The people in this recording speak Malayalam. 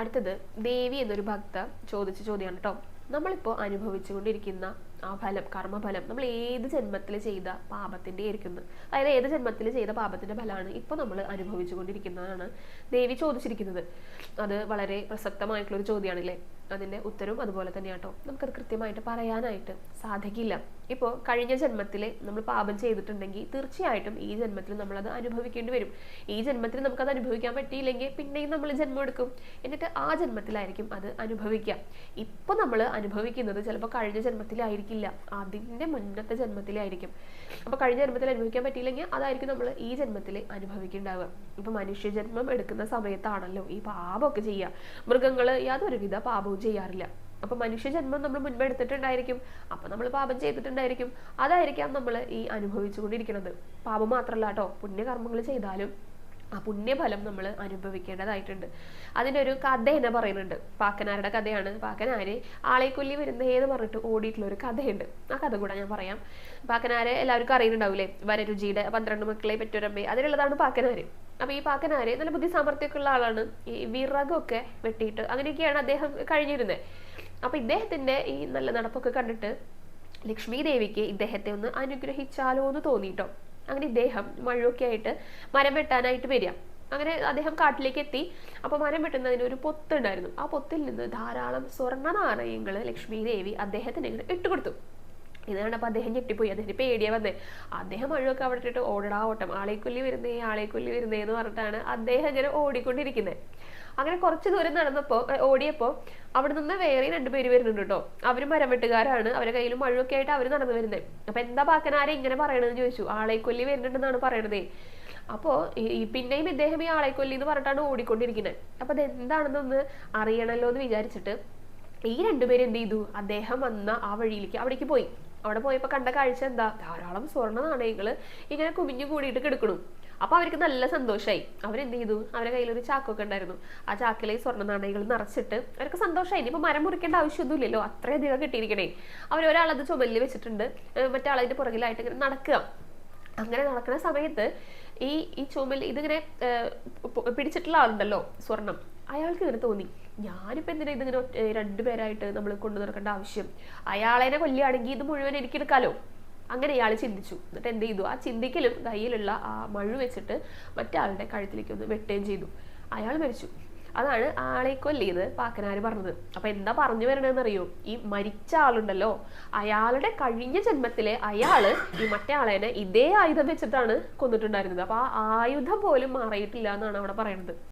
അടുത്തത് ദേവി എന്നൊരു ഭക്ത ചോദിച്ച ചോദ്യമാണ് കേട്ടോ നമ്മളിപ്പോൾ അനുഭവിച്ചുകൊണ്ടിരിക്കുന്ന ആ ഫലം കർമ്മഫലം നമ്മൾ ഏത് ജന്മത്തിൽ ചെയ്ത പാപത്തിന്റെ ആയിരിക്കുന്നു അതായത് ഏത് ജന്മത്തിൽ ചെയ്ത പാപത്തിന്റെ ഫലമാണ് ഇപ്പോൾ നമ്മൾ അനുഭവിച്ചു കൊണ്ടിരിക്കുന്നതാണ് ദേവി ചോദിച്ചിരിക്കുന്നത്. അത് വളരെ പ്രസക്തമായിട്ടുള്ളൊരു ചോദ്യമാണല്ലേ? അതിന്റെ ഉത്തരവും അതുപോലെ തന്നെ കേട്ടോ നമുക്കത് കൃത്യമായിട്ട് പറയാനായിട്ട് സാധിക്കില്ല. ഇപ്പോൾ കഴിഞ്ഞ ജന്മത്തിൽ നമ്മൾ പാപം ചെയ്തിട്ടുണ്ടെങ്കിൽ തീർച്ചയായിട്ടും ഈ ജന്മത്തിൽ നമ്മളത് അനുഭവിക്കേണ്ടി വരും. ഈ ജന്മത്തിൽ നമുക്കത് അനുഭവിക്കാൻ പറ്റിയില്ലെങ്കിൽ പിന്നെയും നമ്മൾ ജന്മം എടുക്കും. എന്നിട്ട് ആ ജന്മത്തിലായിരിക്കും അത് അനുഭവിക്കുക. ഇപ്പോൾ നമ്മൾ അനുഭവിക്കുന്നത് ചിലപ്പോൾ കഴിഞ്ഞ ജന്മത്തിലായിരിക്കില്ല അതിന്റെ മുന്നത്തെ ജന്മത്തിലായിരിക്കും. അപ്പൊ കഴിഞ്ഞ ജന്മത്തിൽ അനുഭവിക്കാൻ പറ്റിയില്ലെങ്കിൽ അതായിരിക്കും നമ്മൾ ഈ ജന്മത്തിൽ അനുഭവിക്കുന്നുണ്ടാവുക ഇപ്പൊ മനുഷ്യ ജന്മം എടുക്കുന്ന സമയത്താണല്ലോ ഈ പാപമൊക്കെ ചെയ്യുക. മൃഗങ്ങൾ യാതൊരുവിധ പാപവും ചെയ്യാറില്ല. അപ്പൊ മനുഷ്യ ജന്മം നമ്മൾ മുൻപ് എടുത്തിട്ടുണ്ടായിരിക്കും. അപ്പൊ നമ്മൾ പാപം ചെയ്തിട്ടുണ്ടായിരിക്കും. അതായിരിക്കാം നമ്മൾ ഈ അനുഭവിച്ചുകൊണ്ടിരിക്കുന്നത്. പാപം മാത്രമല്ല കേട്ടോ. പുണ്യകർമ്മങ്ങൾ ചെയ്താലും ആ പുണ്യഫലം നമ്മൾ അനുഭവിക്കേണ്ടതായിട്ടുണ്ട്. ഒരു കഥ എന്നെ പറയുന്നുണ്ട്. പാക്കനാരുടെ കഥയാണ്. പാക്കനാര് ആളെ കൊല്ലി ഏത് പറഞ്ഞിട്ട് ഓടിയിട്ടുള്ള ഒരു കഥയുണ്ട്. ആ കഥ കൂടെ ഞാൻ പറയാം. പാക്കനാരെ എല്ലാവർക്കും അറിയുന്നുണ്ടാവില്ലേ വരരുചിയുടെ പന്ത്രണ്ട് മക്കളെ പെറ്റൊരമ്മേ അതിലുള്ളതാണ് പാക്കനാര്. അപ്പൊ ഈ പാക്കനാര് നല്ല ബുദ്ധി സാമർത്ഥ്യമൊക്കെ ഉള്ള ആളാണ്. ഈ വിറകൊക്കെ വെട്ടിയിട്ട് അങ്ങനെയൊക്കെയാണ് അദ്ദേഹം കഴിഞ്ഞിരുന്നത് അപ്പൊ ഇദ്ദേഹത്തിന്റെ ഈ നല്ല നടപ്പൊക്കെ കണ്ടിട്ട് ലക്ഷ്മി ദേവിക്ക് ഇദ്ദേഹത്തെ ഒന്ന് അനുഗ്രഹിച്ചാലോ എന്ന് തോന്നിട്ടോ? അങ്ങനെ ഇദ്ദേഹം മഴയൊക്കെ ആയിട്ട് മരം വെട്ടാനായിട്ട് വരിക. അങ്ങനെ അദ്ദേഹം കാട്ടിലേക്ക് എത്തി. അപ്പൊ മരം വെട്ടുന്നതിന് ഒരു പൊത്തുണ്ടായിരുന്നു ആ പൊത്തിൽ നിന്ന് ധാരാളം സ്വർണ നാണയങ്ങൾ ലക്ഷ്മി ദേവി അദ്ദേഹത്തിന് ഇട്ടുകൊടുത്തു. ഇത് കണ്ടപ്പോൾ അദ്ദേഹം ഞെട്ടിപ്പോയി. അദ്ദേഹത്തിന് പേടിയാ വന്നേ. അദ്ദേഹം മഴയൊക്കെ അവിടെ ഇട്ടിട്ട് ഓടടാ ഓട്ടം. ആളെ കൊല്ലി വരുന്നേ ആളെ കൊല്ലി വരുന്നേ എന്ന് പറഞ്ഞിട്ടാണ് അദ്ദേഹം ഇങ്ങനെ ഓടിക്കൊണ്ടിരിക്കുന്നത് അങ്ങനെ കുറച്ച് ദൂരം നടന്നപ്പോൾ ഓടിയപ്പോൾ ഓടിയപ്പോ അവിടെ നിന്ന് വേറെ രണ്ടുപേര് വരുന്നുണ്ട് കേട്ടോ അവരും മരം വെട്ടുകാരാണ് അവരുടെ കയ്യിൽ മഴയൊക്കെ ആയിട്ട് അവർ നടന്നു വരുന്നത് അപ്പൊ എന്താ പാക്കനാരെ ഇങ്ങനെ പറയണെന്ന് ചോദിച്ചു. ആളെ കൊല്ലി വരുന്നുണ്ടെന്നാണ് പറയണതേ. അപ്പോ ഈ- പിന്നെയും ഇദ്ദേഹം ഈ ആളെ കൊല്ലി എന്ന് പറഞ്ഞിട്ടാണ് ഓടിക്കൊണ്ടിരിക്കുന്നത് അപ്പൊ അത് എന്താണെന്നൊന്ന് അറിയണല്ലോ എന്ന് വിചാരിച്ചിട്ട് ഈ രണ്ടുപേരും എന്ത് ചെയ്തു? അദ്ദേഹം വന്ന ആ വഴിയിലേക്ക് അവിടേക്ക് പോയി. അവിടെ പോയപ്പോ കണ്ട കാഴ്ച എന്താ? ധാരാളം സ്വർണ നാണയങ്ങൾ ഇങ്ങനെ കുമിഞ്ഞു കൂടിയിട്ട് കിടക്കണു. അപ്പൊ അവർക്ക് നല്ല സന്തോഷമായി അവരെന്ത് ചെയ്തു? അവരുടെ കയ്യിൽ ഒരു ചാക്കൊക്കെ ഉണ്ടായിരുന്നു. ആ ചാക്കിലെ സ്വർണ നാണയങ്ങൾ നിറച്ചിട്ട് അവർക്ക് സന്തോഷമായി ഇനിയിപ്പോ മരം മുറിക്കേണ്ട ആവശ്യമൊന്നുമില്ലല്ലോ. അത്രയധികം കിട്ടിയിരിക്കണേ. അവർ ഒരാളത് ചുമലിൽ വെച്ചിട്ടുണ്ട്. ആളതിന്റെ പുറകിലായിട്ട് ഇങ്ങനെ നടക്കുക. അങ്ങനെ നടക്കുന്ന സമയത്ത് ഈ ഈ ചുമൽ ഇതിങ്ങനെ പിടിച്ചിട്ടുള്ള ആളുണ്ടല്ലോ സ്വർണം. അയാൾക്ക് ഇങ്ങനെ തോന്നി ഞാനിപ്പോ എന്തിനാ ഇതിങ്ങനെ രണ്ടുപേരായിട്ട് നമ്മൾ കൊണ്ടു നടക്കേണ്ട ആവശ്യം? അയാളെന്നെ കൊല്ലുകയാണെങ്കിൽ ഇത് മുഴുവൻ എനിക്ക് എടുക്കാലോ? അങ്ങനെ ഇയാൾ ചിന്തിച്ചു. എന്നിട്ട് എന്ത് ചെയ്തു? ആ ചിന്തിക്കലും കയ്യിലുള്ള ആ മഴു വെച്ചിട്ട് മറ്റാളുടെ കഴുത്തിലേക്ക് ഒന്ന് വെട്ടുകയും ചെയ്തു. അയാൾ മരിച്ചു. അതാണ് ആളെ കൊല്ലിയത് പാക്കനാര് പറഞ്ഞത്. അപ്പൊ എന്താ പറഞ്ഞു വരണെന്ന് അറിയോ ഈ മരിച്ച ആളുണ്ടല്ലോ. അയാളുടെ കഴിഞ്ഞ ജന്മത്തിലെ അയാൾ ഈ മറ്റേ ആളേനെ ഇതേ ആയുധം വെച്ചിട്ടാണ് കൊന്നിട്ടുണ്ടായിരുന്നത്. അപ്പൊ ആ ആയുധം പോലും മാറിയിട്ടില്ല എന്നാണ് അവിടെ പറയുന്നത്